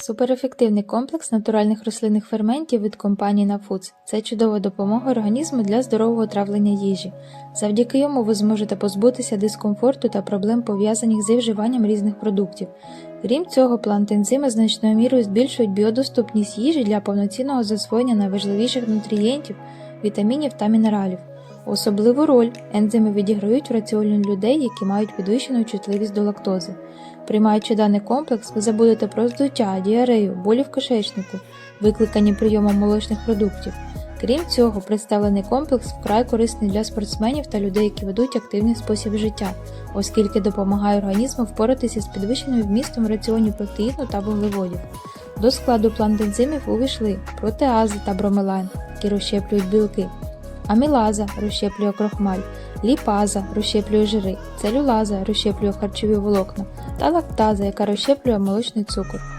Суперефективний комплекс натуральних рослинних ферментів від компанії Nafoods – це чудова допомога організму для здорового травлення їжі. Завдяки йому ви зможете позбутися дискомфорту та проблем пов'язаних зі вживанням різних продуктів. Крім цього, плантензими значною мірою збільшують біодоступність їжі для повноцінного засвоєння найважливіших нутрієнтів, вітамінів та мінералів. Особливу роль ензими відіграють в раціоні людей, які мають підвищену чутливість до лактози. Приймаючи даний комплекс, ви забудете про здуття, діарею, болі в кишечнику, викликані прийомом молочних продуктів. Крім цього, представлений комплекс вкрай корисний для спортсменів та людей, які ведуть активний спосіб життя, оскільки допомагає організму впоратися з підвищеним вмістом в раціоні протеїну та вуглеводів. До складу плантензимів увійшли протеази та бромелайн, які розщеплюють білки, амілаза розщеплює крохмаль, ліпаза розщеплює жири, целюлаза розщеплює харчові волокна. Та лактаза, яка розщеплює молочний цукор.